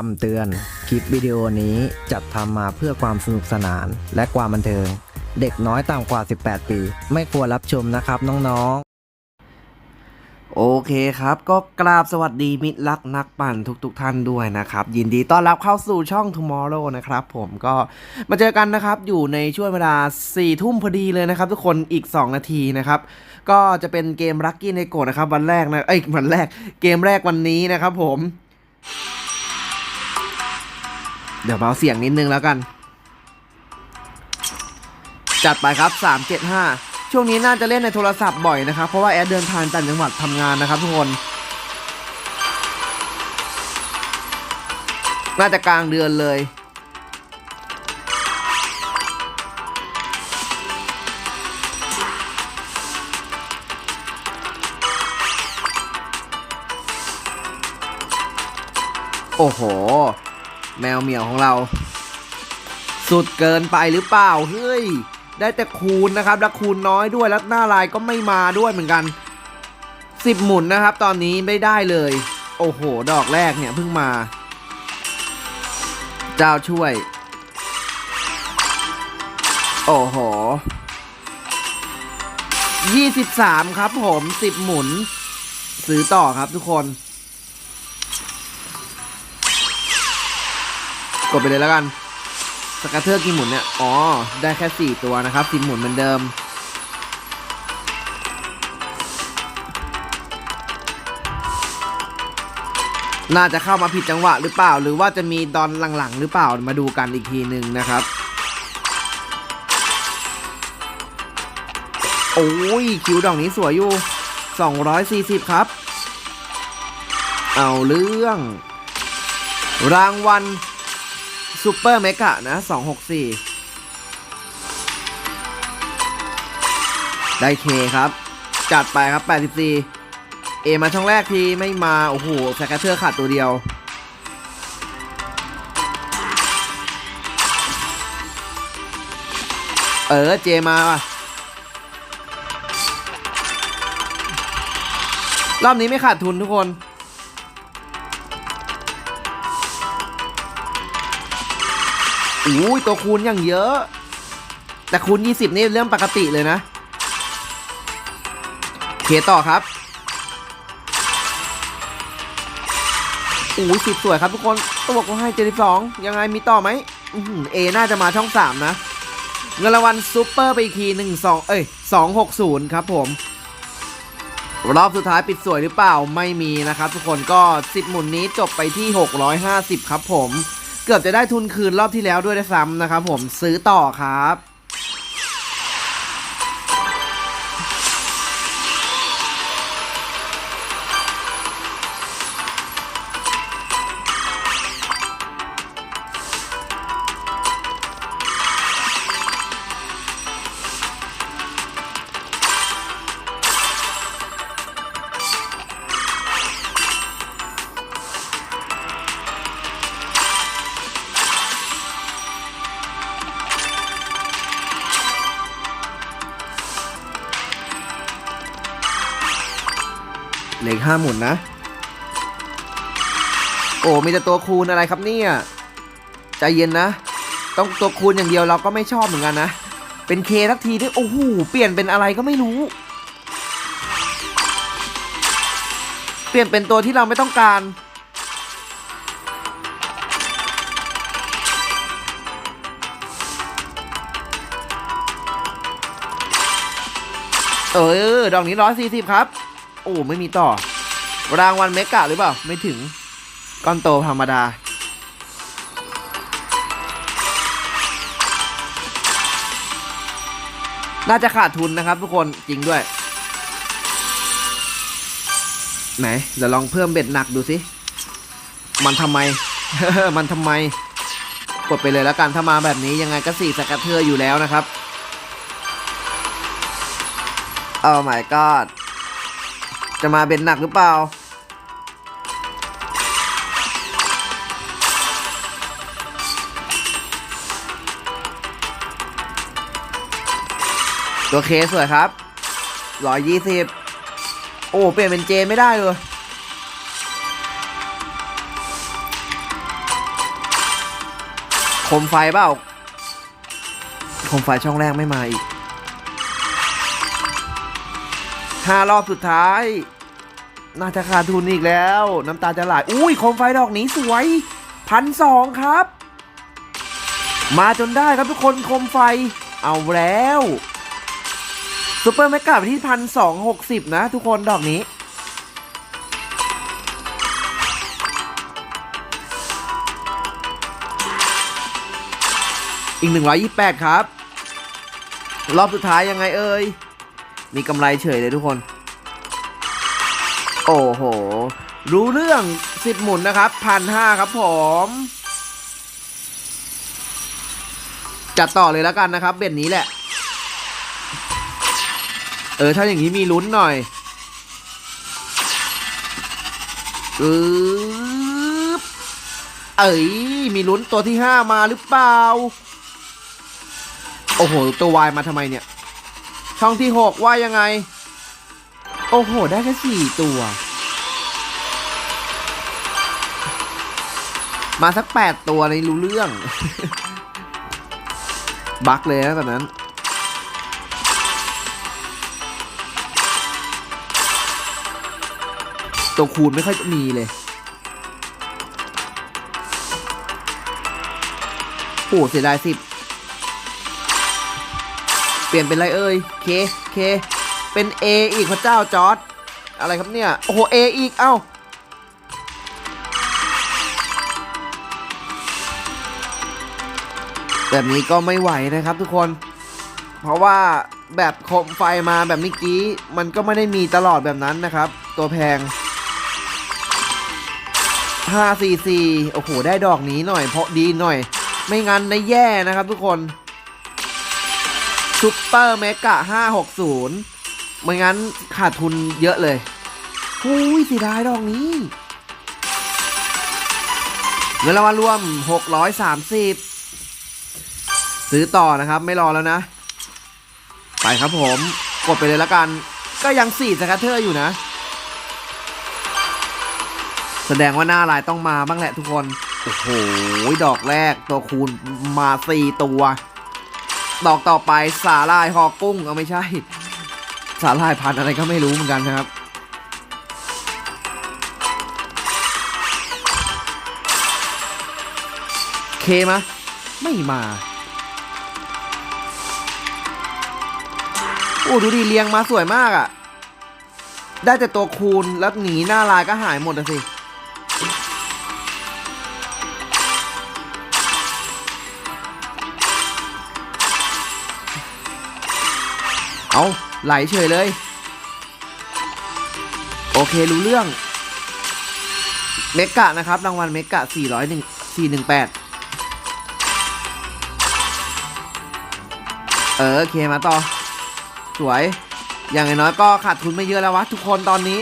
คำเตือน คลิปวิดีโอนี้จัดทำมาเพื่อความสนุกสนานและความบันเทิง เด็กน้อยต่ำกว่า 18 ปี ไม่ควรรับชมนะครับน้องๆ โอเคครับ ก็กราบสวัสดีมิตรรักนักปั่นทุกๆทท่านด้วยนะครับ ยินดีต้อนรับเข้าสู่ช่อง Tomorrow นะครับ ผมก็มาเจอกันนะครับ อยู่ในช่วงเวลา4ทุ่มพอดีเลยนะครับ ทุกคนอีก 2 นาทีนะครับก็จะเป็นเกม Lucky n e g o นะครับวันแรกนะเอ้ยวันแรกเกมแรกวันนี้นะครับผม เดี๋ยวเบาเสียงนิดนึงแล้วกัน จัดไปครับ 375 ช่วงนี้น่าจะเล่นในโทรศัพท์บ่อยนะครับ เพราะว่าแอดเดินทางต่างจังหวัดทำงานนะครับทุกคน น่าจะกลางเดือนเลยโอ้โห แมวเหมียวของเรา สุดเกินไปหรือเปล่า เฮ้ย ได้แต่คูณนะครับ แล้วคูณน้อยด้วย แล้วหน้าลายก็ไม่มาด้วยเหมือนกันสิบหมุนนะครับ ตอนนี้ไม่ได้เลย โอ้โห ดอกแรกเนี่ยเพิ่งมา เจ้าช่วย โอ้โหยี่สิบสามครับผมสิบหมุน ซื้อต่อครับทุกคน กดไปเลยแล้วกันสกัตเทอร์กี่หมุนเนี่ย อ๋อ ได้แค่ 4 ตัวนะครับสิหมุนเหมือนเดิม น่าจะเข้ามาผิดจังหวะหรือเปล่า หรือว่าจะมีตอนหลังๆ หรือเปล่า มาดูกันอีกทีหนึ่งนะครับ โอ้ย คิวดอกนี้สวยอยู่ 240 ครับ เอาเรื่อง รางวัล ซูเปอร์เมกะนะ264 ได้เคครับ จัดไปครับ 84 เอมาช่องแรกทีไม่มา โอ้โหแซกเทอร์ขาดตัวเดียว เออ เจมาว่ะรอบนี้ไม่ขาดทุนทุกคน อุ้ยตัวคูณอย่างเยอะ แต่คูณ 20 นี่เริ่มปกติเลยนะเคต่อครับอุ้ยสิบสวยครับทุกคนตัวก็ให้72ยังไงมีต่อไหมอื้อหือเอน่าจะมาช่อง3นะ เงินรางวัลซูเปอร์ไปอีกที1 2เอ้ย260ครับผม รอบสุดท้ายปิดสวยหรือเปล่าไม่มีนะครับ ทุกคนก็10หมุนนี้จบไปที่650ครับผม เกือบจะได้ทุนคืนรอบที่แล้วด้วยได้ซ้ำนะครับผมซื้อต่อครับ เหลือห้าหมุนนะ โอ้มีแต่ตัวคูณอะไรครับเนี่ยใจเย็นนะ ต้องตัวคูณอย่างเดียวเราก็ไม่ชอบเหมือนกันนะ เป็นเคทักทีนี่โอ้โหเปลี่ยนเป็นอะไรก็ไม่รู้ เปลี่ยนเป็นตัวที่เราไม่ต้องการเออ ดอกนี้ร้อยสี่สิบครับ โอ้ไม่มีต่อ รางวัลเมกะหรือเปล่า ไม่ถึง ก้อนโตธรรมดา น่าจะขาดทุนนะครับทุกคนจริงด้วย ไหน เดี๋ยวลองเพิ่มเบ็ดหนักดูสิ มันทำไม มันทำไม กดไปเลยแล้วกันถ้ามาแบบนี้ยังไงก็สี่สกัดเทอร์อยู่แล้วนะครับโอ้ my god จะมาเป็นหนักหรือเปล่า ตัวเคสวยครับร้อยยี่สิบโอ้ เปลี่ยนเป็นเจไม่ได้เลยคมไฟเปล่าโคมไฟช่องแรกไม่มาอีกห้ารอบสุดท้าย น่าจะขาดทุนอีกแล้ว น้ำตาจะไหลอุ้ยโคมไฟดอกนี้สวยพันสองครับ มาจนได้ครับทุกคนโคมไฟเอาแล้วซูเปอร์แมกกาไปที่พันสองหกสิบนะทุกคนดอกนี้ อีก128ครับ รอบสุดท้ายยังไงเอ่ยมีกำไรเฉยเลยทุกคน โอ้โห รู้เรื่องสิบหมุนนะครับพันห้าครับผม จัดต่อเลยแล้วกันนะครับเบ็ดนี้แหละ เออ ถ้าอย่างนี้มีลุ้นหน่อยอือเอ้ย มีลุ้นตัวที่ห้ามาหรือเปล่า โอ้โห ตัววายมาทำไมเนี่ย ช่องที่หกว่ายังไง โอ้โห ได้แค่สี่ตัว มาสักแปดตัวเลยรู้เรื่อง บักเลยนะตอนนั้น ตัวคูณไม่ค่อยมีเลยโอ้เสียดายสิบเปลี่ยนเป็นอะไรเอ่ย เค เค เป็น A อีกพระเจ้าจอร์ดอะไรครับเนี่ย โอ้โห A อีก เอ้า แบบนี้ก็ไม่ไหวนะครับทุกคน เพราะว่าแบบโคมไฟมาแบบเมื่อกี้ มันก็ไม่ได้มีตลอดแบบนั้นนะครับ ตัวแพง544โอ้โห ได้ดอกนี้หน่อย เพราะดีหน่อย ไม่งั้นได้แย่นะครับทุกคนซุปเปอร์เมกะ560 ไม่งั้นขาดทุนเยอะเลยหุ้ยเสียดายดอกนี้เงินรางวัลรวม 630 ซื้อต่อนะครับ ไม่รอแล้วนะ ไปครับผม กดไปเลยละกัน ก็ยังสี่สกัตเทอร์อยู่นะ แสดงว่าหน้าลายต้องมาบ้างแหละทุกคน โอ้โห ดอกแรกตัวคูณมาสี่ตัว ดอกต่อไปสาลายหอกุ้ง เอาไม่ใช่ สาลายพันธ์อะไรก็ไม่รู้เหมือนกันนะครับ เคมะไม่มา โอ้ดูดิเรียงมาสวยมากอะ่ะ ได้แต่ตัวคูณแล้วหนีหน้าลายก็หายหมดอะสิเอา ไหลเฉยเลย โอเครู้เรื่อง เมกะนะครับ รางวัลเมกะ 401 418 เออโอเคมาต่อ สวย อย่างน้อยก็ขาดทุนไม่เยอะแล้ววะ ทุกคนตอนนี้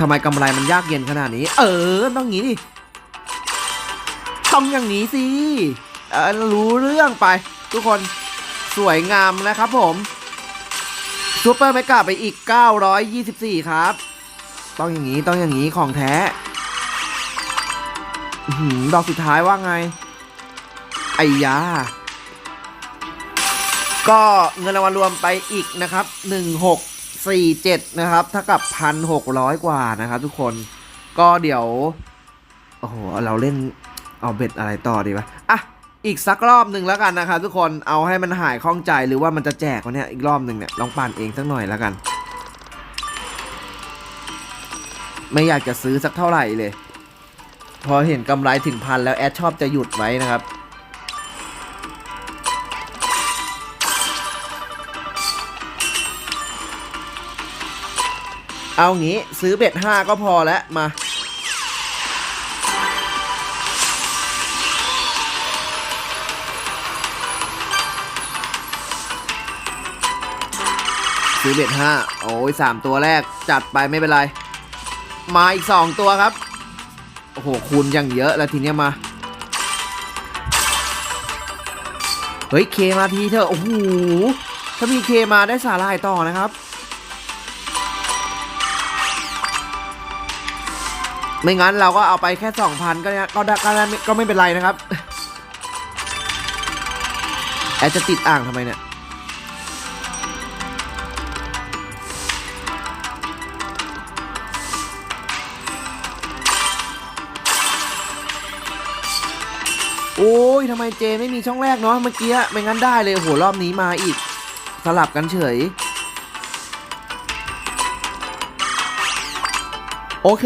ทำไมกำไรมันยากเย็นขนาดนี้ เออ ต้องงนี้ดิ ต้องอย่างนี้สิ เออรู้เรื่องไป ทุกคน สวยงามนะครับผมซูเปอร์เมกาไปอีก 924 ครับ ต้องอย่างนี้ต้องอย่างนี้ของแท้ดอกสุดท้ายว่าไง ไอ้ยา ก็เงินรางวัลรวมไปอีกนะครับ 1647 นะครับเท่ากับ 1,600 กว่านะครับทุกคน ก็เดี๋ยว โอ้โห เราเล่นเอาเบ็ดอะไรต่อดีวะ อีกสักรอบหนึ่งแล้วกันนะครับทุกคนเอาให้มันหายข้องใจหรือว่ามันจะแจกวะเนี่ยอีกรอบหนึ่งเนี่ยลองปั่นเองสักหน่อยแล้วกัน ไม่อยากจะซื้อสักเท่าไหร่เลย พอเห็นกำไรถึงพันแล้วแอดชอบจะหยุดไว้นะครับเอางี้ซื้อเบ็ดห้าก็พอแล้วมา ซื้อเบ็ดห้าโอ้ยสามตัวแรกจัดไปไม่เป็นไร มาอีกสองตัวครับ โอ้โหคูณอย่างเยอะแล้วทีเนี้ยมา เฮ้ยเคมาทีเถอะโอ้โหถ้ามีเคมาได้สาลายต่อนะครับ ไม่งั้นเราก็เอาไปแค่สองพันก็ได้ก็ได้ก็ไม่เป็นไรนะครับ แอดจะติดอ่างทำไมเนี่ย โอ้ยทำไมเจไม่มีช่องแรกเนาะเมื่อกี้ไม่งั้นได้เลยโอ้โหรอบนี้มาอีก สลับกันเฉย โอเค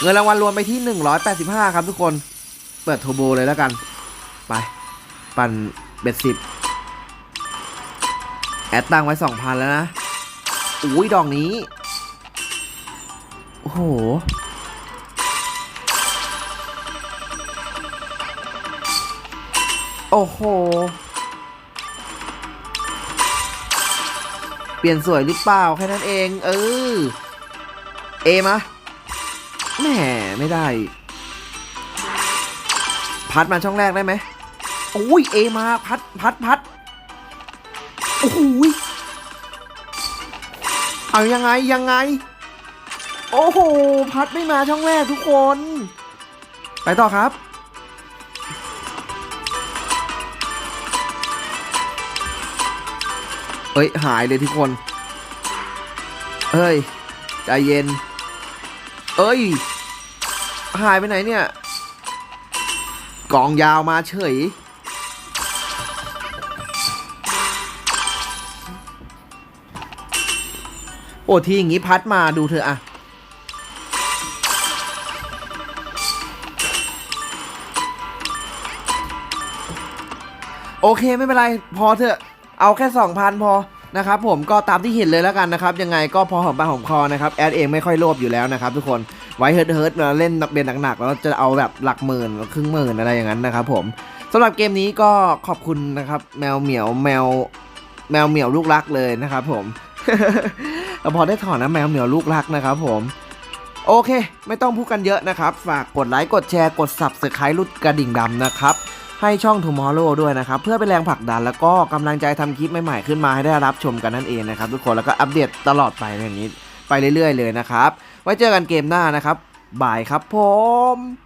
เงินรางวัลรวมไปที่ 185 ครับทุกคน เปิดโทโบเลยแล้วกัน ไป ปั่นเบ็ดสิบแอดตั้งไว้ 2,000 แล้วนะ อุ้ยดอกนี้ โอ้โห โอ้โห เปลี่ยนสวยหรือเปล่าแค่นั้นเอง เออ เอมาแหมไม่ได้ พัดมาช่องแรกได้ไหมโอ้ยเอมา พัดพัดพัดโอ้โหยเอายังไงยังไง โอ้โห พัดไม่มาช่องแรกทุกคน ไปต่อครับ เอ้ย หายเลยทุกคน เฮ้ย ใจเย็น เอ้ย หายไปไหนเนี่ย กองยาวมาเฉย โอ้ทีอย่างงี้พัดมาดูเธออะโอเคไม่เป็นไร พอเถอะ เอาแค่ 2,000 พอนะครับผมก็ตามที่เห็นเลยแล้วกันนะครับยังไงก็พอหอมปากหอมคอนะครับแอดเองไม่ค่อยโลภอยู่แล้วนะครับทุกคนไว้เฮิร์ทเฮิร์ทมาเล่นเบนหนักๆแล้วจะเอาแบบหลักหมื่นครึ่งหมื่นอะไรอย่างนั้นนะครับผมสำหรับเกมนี้ก็ขอบคุณนะครับแมวเหมียวแมวแมวเหมียวลูกรักเลยนะครับผมพอได้ถอนนะแมวเหมียวลูกรักนะครับผมโอเค ไม่ต้องพูดกันเยอะนะครับ ฝากกดไลค์กดแชร์กด subscribe รุดกระดิ่งดำนะครับ ให้ช่อง Tomorrow ด้วยนะครับ เพื่อเป็นแรงผลักดันแล้วก็กำลังใจทำคลิปใหม่ๆขึ้นมาให้ได้รับชมกันนั่นเองนะครับทุกคนแล้วก็อัปเดตตลอดไปแบบนี้ไปเรื่อยๆเลยนะครับ ไว้เจอกันเกมหน้านะครับบายครับผม